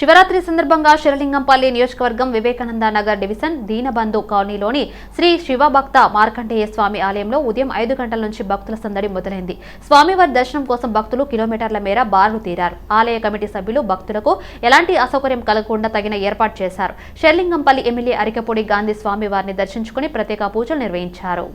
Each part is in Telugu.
శివరాత్రి సందర్భంగా శిరలింగంపల్లి నియోజకవర్గం వివేకానంద నగర్ డివిజన్ దీనబంధు కాలనీలోని శ్రీ శివభక్త మార్కండేయ స్వామి ఆలయంలో ఉదయం ఐదు గంటల నుంచి భక్తుల సందడి మొదలైంది. స్వామివారి దర్శనం కోసం భక్తులు కిలోమీటర్ల మేర బారులు తీరారు. ఆలయ కమిటీ సభ్యులు భక్తులకు ఎలాంటి అసౌకర్యం కలగకుండా తగిన ఏర్పాటు చేశారు. శివలింగంపల్లి ఎమ్మెల్యే అరికపూడి గాంధీ స్వామివారిని దర్శించుకుని ప్రత్యేక పూజలు నిర్వహించారు.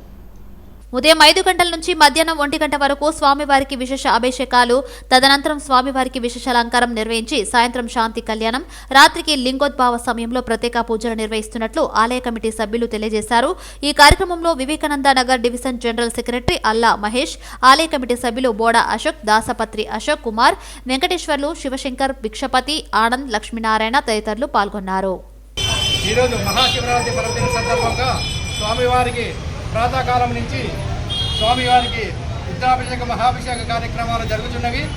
ఉదయం ఐదు గంటల నుంచి మధ్యాహ్నం ఒంటి గంట వరకు స్వామివారికి విశేష అభిషేకాలు తదనంతరం స్వామివారికి విశేష అలంకారం నిర్వహించి సాయంత్రం శాంతి కళ్యాణం రాత్రికి లింగోద్భావ సమయంలో ప్రత్యేక పూజలు నిర్వహిస్తున్నట్లు ఆలయ కమిటీ సభ్యులు తెలియజేశారు. ఈ కార్యక్రమంలో Vivekananda Nagar division general secretary Alla Mahesh ఆలయ కమిటీ సభ్యులు బోడా అశోక్ దాసపత్రి అశోక్ కుమార్ వెంకటేశ్వర్లు శివశంకర్ భిక్షపతి ఆనంద్ లక్ష్మీనారాయణ తదితరులు పాల్గొన్నారు. ఈరోజు మహాశివరాత్రి పర్వదిన సందర్భంగా స్వామివారికి ప్రాతకాలం నుంచి స్వామివారికి రుద్రాభిషేక మహాభిషేక కార్యక్రమాలు జరుగుతున్నవి.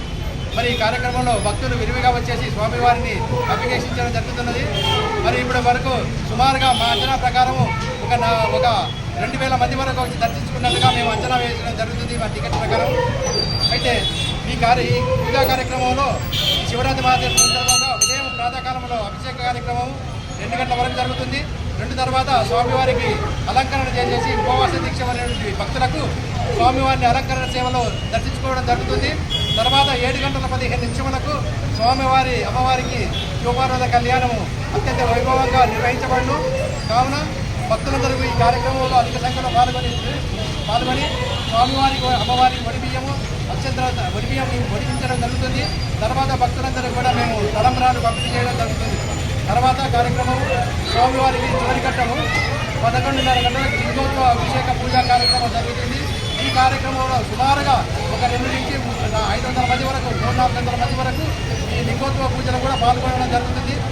మరి ఈ కార్యక్రమంలో భక్తులు విరివిగా వచ్చేసి స్వామివారిని అభిషేకించడం జరుగుతున్నది. మరి ఇప్పటి వరకు సుమారుగా మా అంచనా ప్రకారము ఒక నా- ఒక రెండు వేల మంది వరకు వచ్చి దర్శించుకున్నట్టుగా మేము అంచనా వేయడం జరుగుతుంది మా టికెట్ ప్రకారం. అయితే ఈ కార్య ఈ పూజా కార్యక్రమంలో శివరాత్రి మహాదేవ సందర్భంగా ఉదయం ప్రాతకాలంలో అభిషేక కార్యక్రమం రెండు గంటల వరకు జరుగుతుంది. రెండు తర్వాత స్వామివారికి అలంకరణ చేసేసి ఉపవాస దీక్ష అనేటువంటి భక్తులకు స్వామివారిని అలంకరణ సేవలో దర్శించుకోవడం జరుగుతుంది. తర్వాత ఏడు గంటల పదిహేను నిమిషములకు స్వామివారి అమ్మవారికి శివపార్వత కళ్యాణము అత్యంత వైభవంగా నిర్వహించబడును. కావున భక్తులందరూ ఈ కార్యక్రమంలో అధిక సంఖ్యలో పాల్గొని పాల్గొని స్వామివారికి అమ్మవారికి వడి అత్యంత అక్షంతర వడిపించడం జరుగుతుంది. తర్వాత భక్తులందరూ కూడా మేము తలంబరాలు పంపిణీ చేయడం జరుగుతుంది. తర్వాత కార్యక్రమం స్వామివారికి చివరి ఘట్టము పదకొండున్నర గంటలకు లింగోత్సవ అభిషేక పూజా కార్యక్రమం జరుగుతుంది. ఈ కార్యక్రమంలో సుమారుగా ఒక రెండు నుంచి ఐదు వందల మంది వరకు మూడు నాలుగు వందల మంది వరకు ఈ లింగోత్సవ పూజలు కూడా పాల్గొనడం జరుగుతుంది.